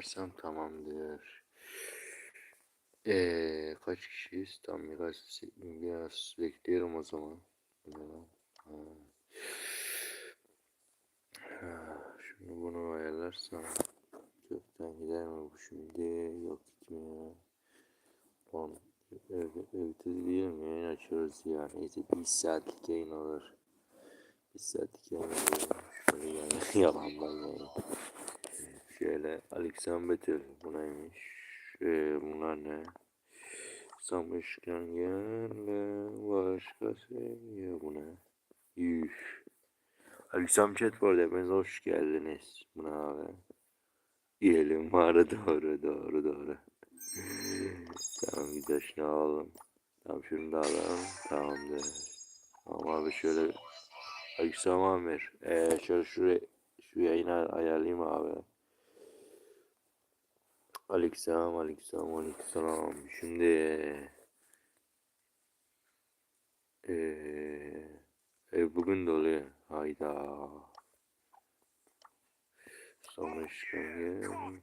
ayarlarsam tamamdır. Eee kaç kişiyiz? Tam biraz, biraz bekliyorum o zaman. Ha. Şunu bunu ayarlarsam çoktan gider mi bu şimdi? Yok gitmiyor. On. Evet, evet diyelim yayın açıyoruz ya. Neyse bir saatlik yayın olur. Bir saatlik yayın olur. Şöyle yani yalandan yani. Şöyle Alexander Bettel bu? Ee, bunlar ne? Samışken gele başka sevgiye bu ne? Yüş. Alexander Chatford hepiniz hoş geldiniz. Bu ne abi? Yiyelim var doğru doğru doğru. tamam güzel şunu alalım. Tamam şunu da alalım. Tamamdır. Tamam abi şöyle Aleykümselam Amir. Ee, şöyle şuraya şu yayını ayarlayayım abi. Aleykümselam, aleykümselam, aleykümselam. Şimdi eee ev bugün dolu. Hayda. Samışken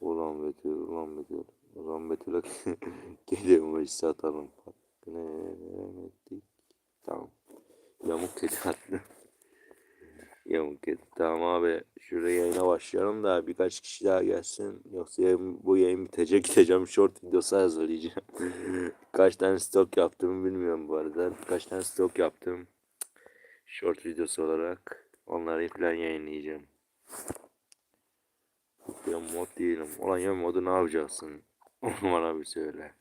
Ulan Betül, ulan Betül. Ulan Betül'e geliyormuş satalım. Hakkını ettik. Tamam. Yamuk kedi attı. Yamuk kedi. Tamam abi. Şuraya yayına başlayalım da birkaç kişi daha gelsin. Yoksa yayın- bu yayın bitecek gideceğim short videosu hazırlayacağım. Kaç tane stok yaptığımı bilmiyorum bu arada. Kaç tane stok yaptım. Short videosu olarak. Onları falan yayınlayacağım. Ya mod değilim. Ulan ya modu ne yapacaksın? Onu bana bir söyle.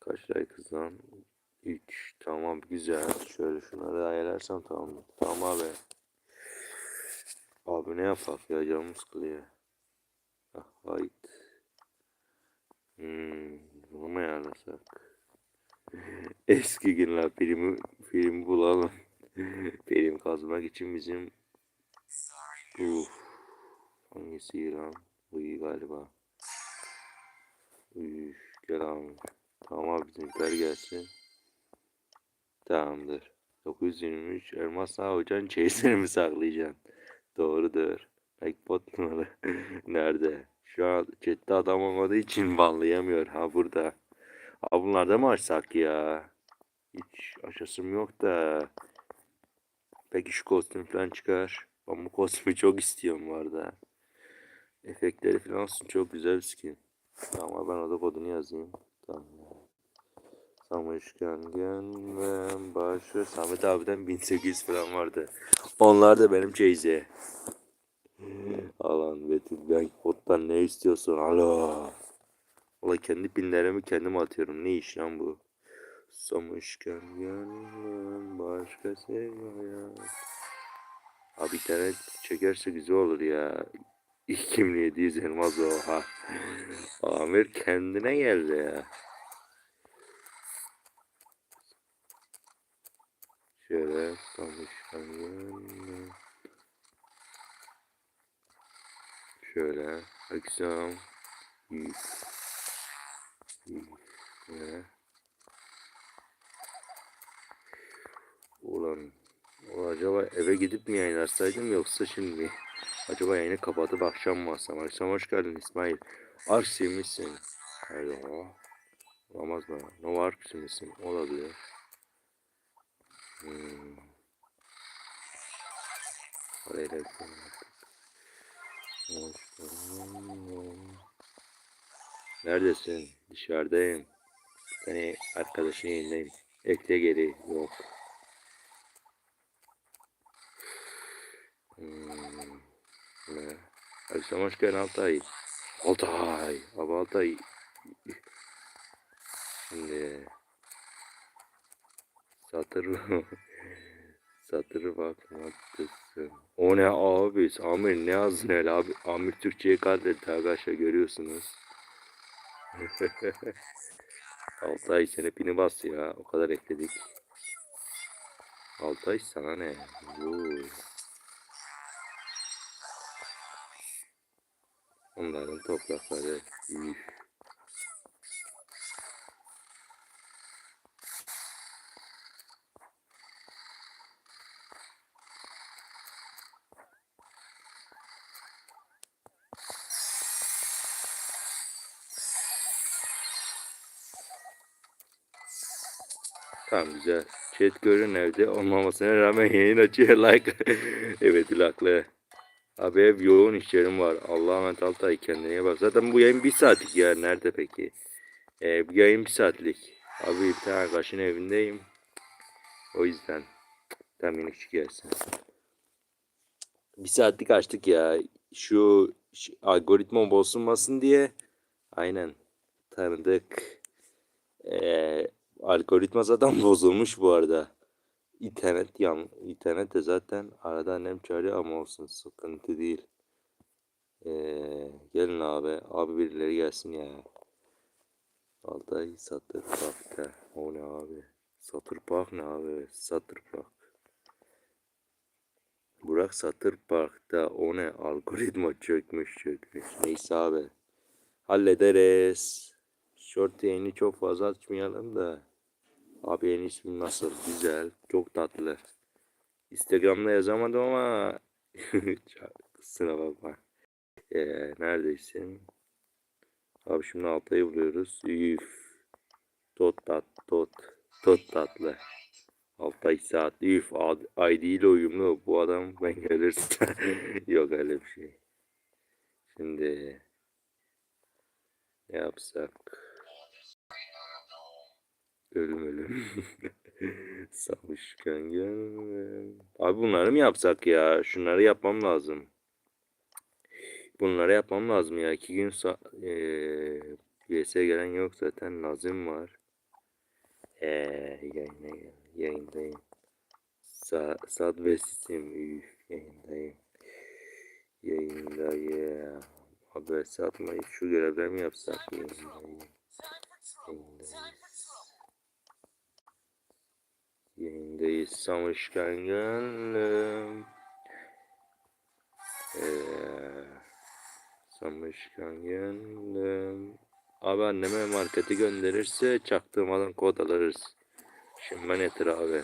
Kaç like kızdan? 3. Tamam güzel. Şöyle şunları ayarlarsam tamam. Tamam abi. Abi ne yapak ya canım sıkılıyor. Ah, hayt. Hmm, bunu mu ayarlasak? Eski günler filmi, film bulalım. film kazmak için bizim Uf. Hangisi? Bu iyi galiba. Üf, gel abi. Tamam abi bizimkiler gelsin. Tamamdır. 923 elmas sağ hocanın çeyizini mi saklayacaksın? Doğrudur. Ekbot numara. Nerede? Şu an chatte adam olmadığı için banlayamıyor. Ha burada. Ha bunlarda mı açsak ya? Hiç açasım yok da. Peki şu kostüm falan çıkar. Ben bu kostümü çok istiyorum bu arada. Efektleri falan olsun çok güzel bir skin. Tamam ben oda kodunu yazayım. Tamam. Samışken gelmem başı. Samet abiden 1800 falan vardı. Onlar da benim çeyize. Alan Betül ben bottan ne istiyorsun? Alo. Ulan kendi pinlerimi kendim atıyorum. Ne iş lan bu? Samışken gelmem başka sevmeye. Abi internet çekerse güzel olur ya. 2700 elmas oha. Amir kendine geldi ya. Şöyle konuşkan gelme. Şöyle akşam. Yüz. Şöyle. Ulan acaba eve gidip mi yayın açsaydım yoksa şimdi? Acaba yayını kapatıp akşam mı açsam? Akşam hoş geldin İsmail. Ark silmişsin. Alo. Olamaz? Ne var Ark? Olabilir. Hmm. Oraya. Neredesin? Dışarıdayım. Seni arkadaşın yayındayım. Ekle geri. Yok. Hmm. Ne? Geldin Altay. Altay. Abi Altay. Şimdi. Satır Satırı bakmaktısın. O ne abi? Amir ne yazdın öyle abi? Amir Türkçe'ye kaydetti arkadaşlar görüyorsunuz. Altay sen hepini bas ya. O kadar ekledik. Altay sana ne? Yoo. Onların toprakları. Üf. Tamam güzel. Chat görün olmamasına rağmen yayın açıyor like. evet haklı. Abi ev yoğun işlerim var. Allah'a emanet Altay kendine bak. Zaten bu yayın bir saatlik ya. Nerede peki? Ee, bu yayın bir saatlik. Abi bir tane arkadaşın evindeyim. O yüzden. Tam küçük gelsin. Bir saatlik açtık ya. Şu, şu algoritma bozulmasın diye. Aynen. Tanıdık. Ee, algoritma zaten bozulmuş bu arada. İnternet yan, internet de zaten arada annem çağırıyor ama olsun sıkıntı değil. Ee, gelin abi. Abi birileri gelsin ya. Altay Satır Park'ta. O ne abi? Satır Park ne abi? Satır Park. Burak Satır Park'ta o ne? Algoritma çökmüş çökmüş. Neyse abi. Hallederiz. Short yayını çok fazla açmayalım da. Abi yeni ismi nasıl? Güzel. Çok tatlı. Instagram'da yazamadım ama kusura bakma. Ee, neredesin? Abi şimdi Altay'ı buluyoruz. Üf. Tot tat tot. Tot tatlı. Altay saat. Üf. ID ile uyumlu. Bu adam ben gelirse. Yok öyle bir şey. Şimdi ne yapsak? Ölüm ölüm. Savuşkan gönlüm. Abi bunları mı yapsak ya? Şunları yapmam lazım. Bunları yapmam lazım ya. İki gün sa eee VS'ye gelen yok zaten. Nazım var. Eee yayına gel. Yayındayım. Sa saat Vesit'im. Üf yayındayım. Yayındayım. Abi satmayı şu görevler mi yapsak? Yayındayım. Yayındayız. Yayındayız. Savuşkan gönlüm. Eee Samışkan gönlüm. Abi anneme markete gönderirse çaktırmadan kod alırız. Şimdi netir abi.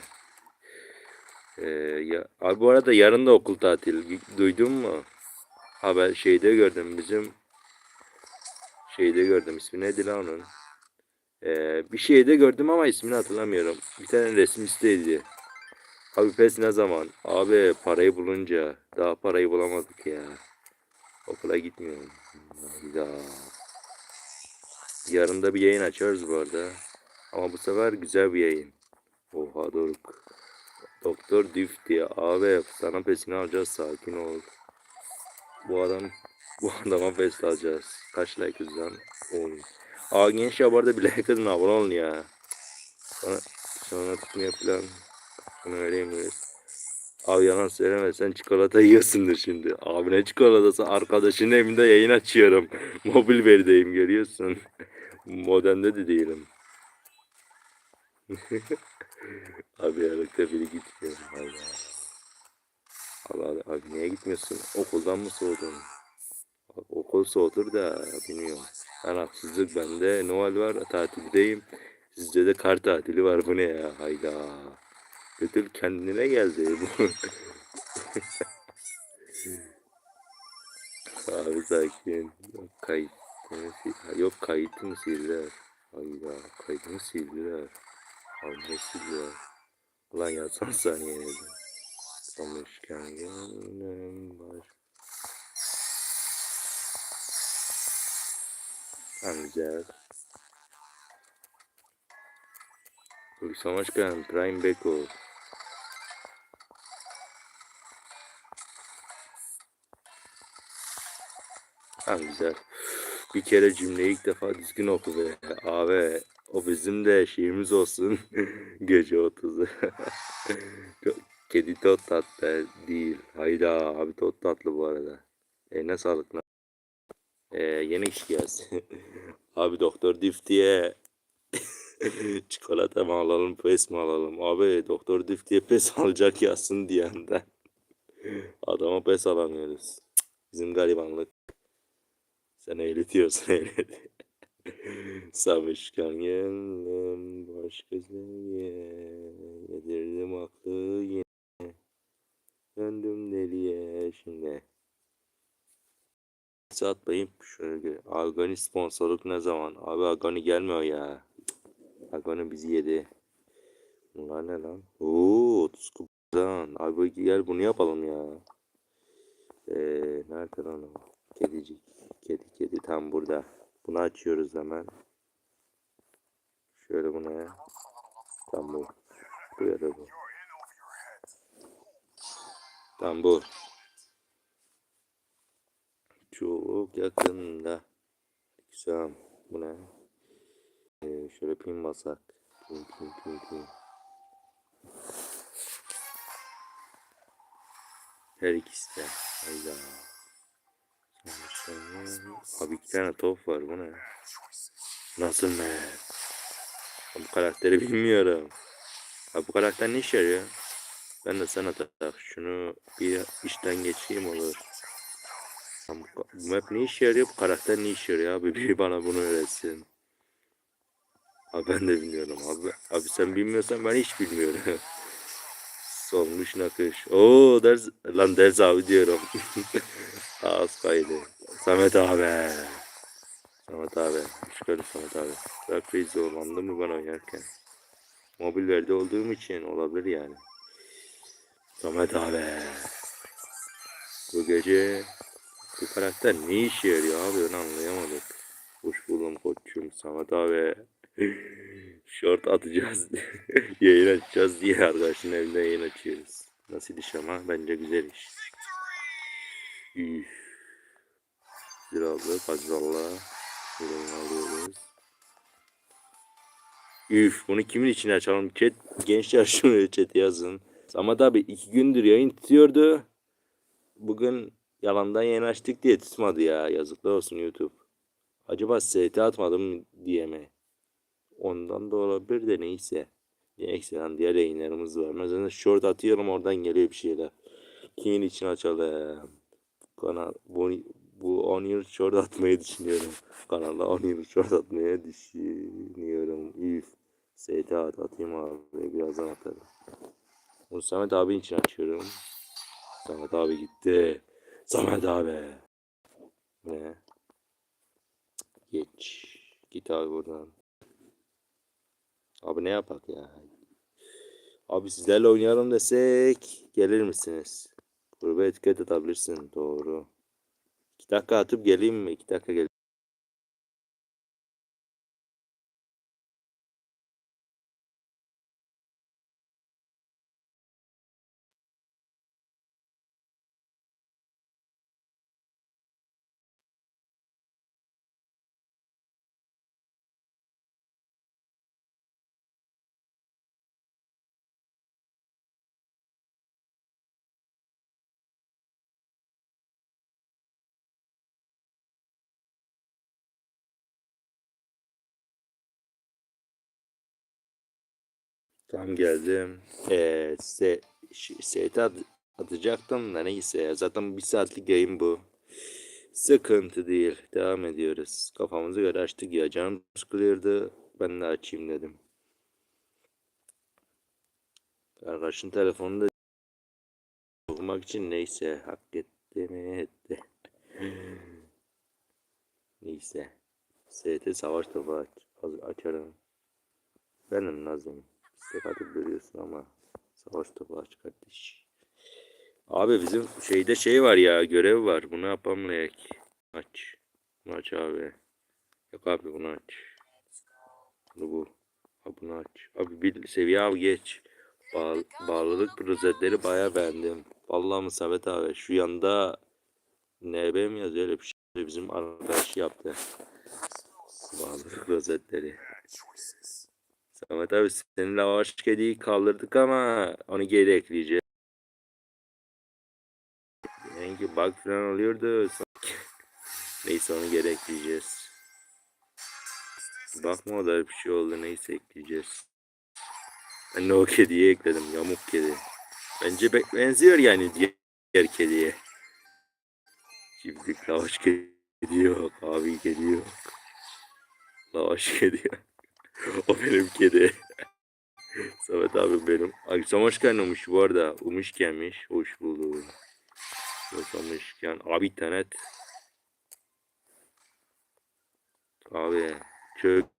Ee, ya, abi bu arada yarın da okul tatil. Duydun mu? Haber şeyde gördüm bizim. Şeyde gördüm ismi neydi lan onun? Ee, bir şeyde gördüm ama ismini hatırlamıyorum. Bir tane resim isteydi. Abi pes ne zaman? Abi parayı bulunca. Daha parayı bulamadık ya. Okula gitmiyorum. Hayda. Yarın da bir yayın açarız bu arada. Ama bu sefer güzel bir yayın. Oha Doruk. Doktor diye. Abi sana pesini alacağız sakin ol. Bu adam bu adama pes alacağız. Kaç like lan? 10. Aa arada bir like atın abone olun ya. Sonra, sonra tutmaya falan. Bunu öğrenemiyoruz. Abi yalan söyleme sen çikolata yiyorsundur şimdi. Abi ne çikolatası arkadaşın evinde yayın açıyorum. Mobil verideyim görüyorsun. Modemde de değilim. abi yarıkta biri gitmiyor. Allah. Allah Allah. Abi niye gitmiyorsun? Okuldan mı soğudun? Okul soğutur da bilmiyorum. Ben haksızlık bende. Noel var tatildeyim. Sizde de kar tatili var. Bu ne ya? Hayda. Ödül kendine geldi bu. Abi sakin. Yok kayıt. Yok kayıtını sildiler. Hayda kaydını sildiler. Abi sildiler? Ulan yazsan saniyede. Kamışken gönlüm var. Tamam güzel. Savaşkan Prime Beko. Tamam güzel. Bir kere cümleyi ilk defa düzgün oku be. Abi o bizim de şeyimiz olsun. Gece 30'u. Kedi tot tatlı değil. Hayda abi tot tatlı bu arada. Eline sağlık lan. Ee, iş gelsin. abi doktor Dif diye çikolata mı alalım pes mi alalım? Abi doktor Dif diye pes alacak yazsın diyenden. Adama pes alamıyoruz. Bizim garibanlık. Sen eğletiyorsun eğlet. Savuşkan gönlüm başka sevgiye Yedirdim aklı yine Döndüm deliye şimdi Satmayayım şöyle Agani sponsorluk ne zaman? Abi Agani gelmiyor ya Agani bizi yedi Bunlar ne lan? Oo 30 kupadan. Abi gel bunu yapalım ya. Ee, nerede lan o? Kedicik. Kedi kedi tam burada. Bunu açıyoruz hemen. Şöyle bu ne? Tam bu. Bu ya da bu. Tam bu. Çok yakında. Güzel. Bu ne? Ee, şöyle pin basak. Pin pin pin pin. Her ikisi de. Hayda. Abi iki tane top var bu ne? Nasıl ne? Bu karakteri bilmiyorum. Abi bu karakter ne işe yarıyor? Ben de sana tak. Şunu bir işten geçeyim olur. Lan Bu, map ne işe yarıyor? Bu karakter ne işe yarıyor abi? Biri bana bunu öğretsin. Abi ben de bilmiyorum abi. Abi sen bilmiyorsan ben hiç bilmiyorum. Solmuş nakış. Oo ders lan ders abi diyorum. Az kaydı. Samet abi. Samet abi. Çıkarım Samet abi. Reis zorlandı mı bana oynarken? Mobil verdi olduğum için olabilir yani. Samet abi. Bu gece bu karakter ne işe yarıyor abi onu anlayamadık. Hoş buldum koçum Samet abi. Short atacağız. yayın açacağız diye arkadaşın evinde yayın açıyoruz. Nasıl iş ama bence güzel iş. Üf. Ziralı, fazlalla. Bunu alıyoruz. Üf bunu kimin için açalım? Chat, gençler şunu chat yazın. Samet abi iki gündür yayın tutuyordu. Bugün yalandan yayın açtık diye tutmadı ya. Yazıklar olsun YouTube. Acaba ST atmadım diye mi? Ondan da olabilir de neyse. Neyse diğer yayınlarımız var. Mesela short atıyorum oradan geliyor bir şeyler. Kimin için açalım? Kanal bu, bu 10 yıl short atmayı düşünüyorum. Kanalda 10 yıl short atmayı düşünüyorum. Üf. ST at atayım abi. Birazdan atarım. Bunu Samet abi için açıyorum. Samet abi gitti. Samet abi. Ne? Geç. Git abi buradan. Abi ne yapak ya? Abi sizlerle oynayalım desek gelir misiniz? Gruba etiket atabilirsin. Doğru. 2 dakika atıp geleyim mi? 2 dakika gel. Tam geldim. Ee, se ST at atacaktım da neyse. Zaten bir saatlik yayın bu. Sıkıntı değil. Devam ediyoruz. Kafamızı göre açtık ya. Canım sıkılıyordu. Ben de açayım dedim. Arkadaşın telefonunu da okumak için neyse hak etti mi etti. neyse. ST savaş topu aç, açarım. Benim Nazım. Atıp görüyorsun ama savaş topu aç kardeş. Abi bizim şeyde şey var ya görev var. Bunu gerek. Aç. Bunu aç abi. Yok abi bunu aç. Bunu bu. Abi bunu aç. Abi bir seviye al geç. Bağ, bağlılık rozetleri bayağı beğendim. Vallahi Musabet abi şu yanda NB mi yazıyor öyle bir şey bizim arkadaş yaptı. Bağlılık rozetleri. Samet abi senin lavaş kediyi kaldırdık ama onu geri ekleyeceğiz. Yani bug falan oluyordu. Neyse onu geri ekleyeceğiz. Bakma o da bir şey oldu neyse ekleyeceğiz. Ben de o kediye ekledim yamuk kedi. Bence be- benziyor yani diğer, kediye. Şimdi lavaş kedi yok abi kedi yok. Lavaş kedi yok. o benim kedi. Samet abi benim. Akşam hoş gelmemiş bu arada. Umuş gelmiş. Hoş bulduk. Yosamışken. Abi internet. Abi çökme.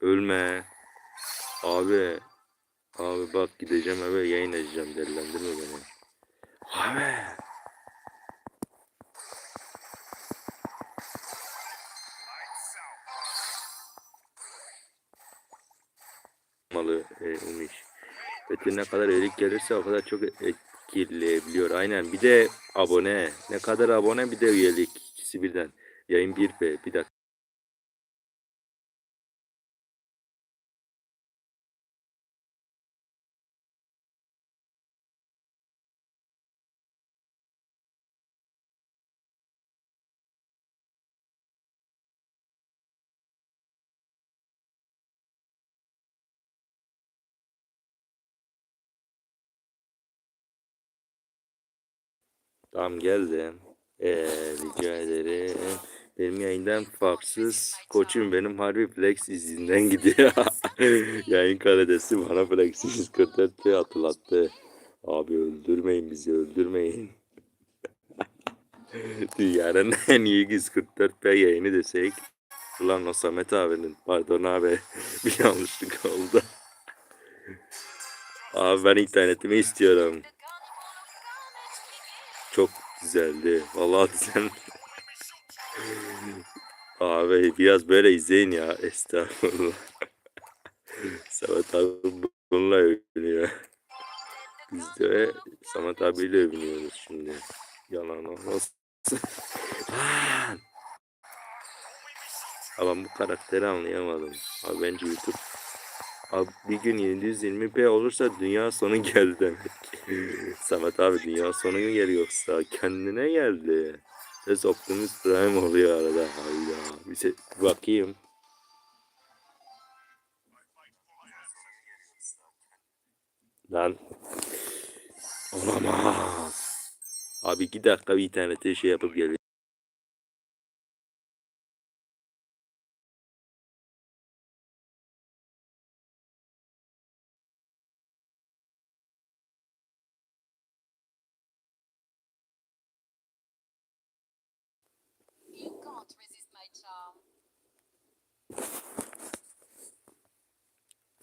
Ölme. Abi. Abi bak gideceğim eve yayın açacağım delilendirme beni. Abi. Malı e, Umiş. Betül ne kadar iyilik gelirse o kadar çok etkileyebiliyor. Aynen. Bir de abone. Ne kadar abone bir de üyelik. İkisi birden. Yayın 1P. Bir dakika. Tamam geldim. Ee, rica ederim. Benim yayından farksız koçum benim harbi flex izinden gidiyor. Yayın karedesi bana flex 144 P hatırlattı. Abi öldürmeyin bizi öldürmeyin. Dünyanın en iyi 144 P yayını desek. Ulan o Samet abinin pardon abi bir yanlışlık oldu. Abi ben internetimi istiyorum. Çok güzeldi. Vallahi güzel. Abi biraz böyle izleyin ya. Estağfurullah. Samet abi bununla övünüyor. Biz de Samet abiyle övünüyoruz şimdi. Yalan olmasın. Ama bu karakteri anlayamadım. Abi bence YouTube Abi bir gün 720p olursa dünya sonu geldi demek. Samet abi dünya sonu mu geliyor yoksa kendine geldi. Ses Optimus Prime oluyor arada. Hayda. Bir şey bakayım. Lan. Olamaz. Abi iki dakika bir internete şey yapıp geliyor.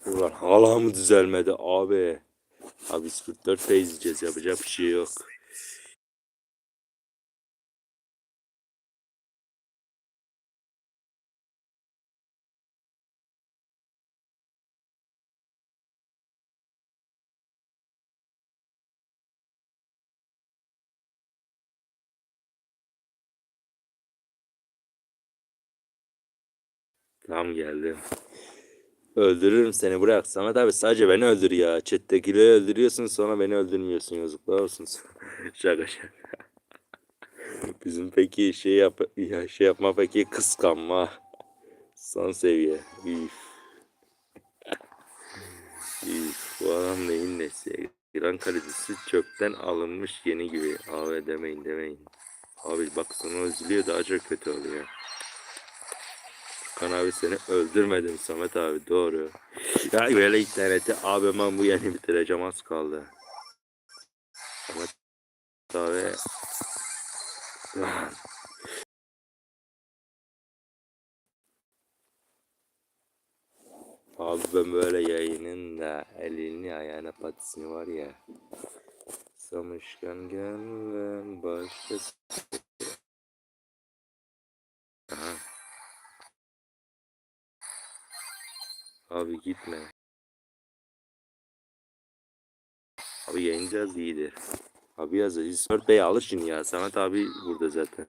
Ulan hala mı düzelmedi abi? Abi biz 44 p izleyeceğiz yapacak bir şey yok. Tamam geldim. Öldürürüm seni bırak. Samet abi sadece beni öldür ya. Chat'tekileri öldürüyorsun sonra beni öldürmüyorsun. Yazıklar olsun. şaka şaka. Bizim peki şey yap ya şey yapma peki kıskanma. Son seviye. Üf. Üf. Bu adam neyin nesi? İran kalitesi çöpten alınmış yeni gibi. Abi demeyin demeyin. Abi bak sana üzülüyor daha çok kötü oluyor. Kan abi seni öldürmedim Samet abi doğru. Ya böyle interneti abi ben bu yeni bitireceğim az kaldı. Samet abi. Abi ben böyle yayının da elini ayağına patisini var ya. Samışkan gelen başkası. Abi gitme. Abi yayıncağız iyidir. Abi yaz Discord Bey alışın ya. Samet abi burada zaten.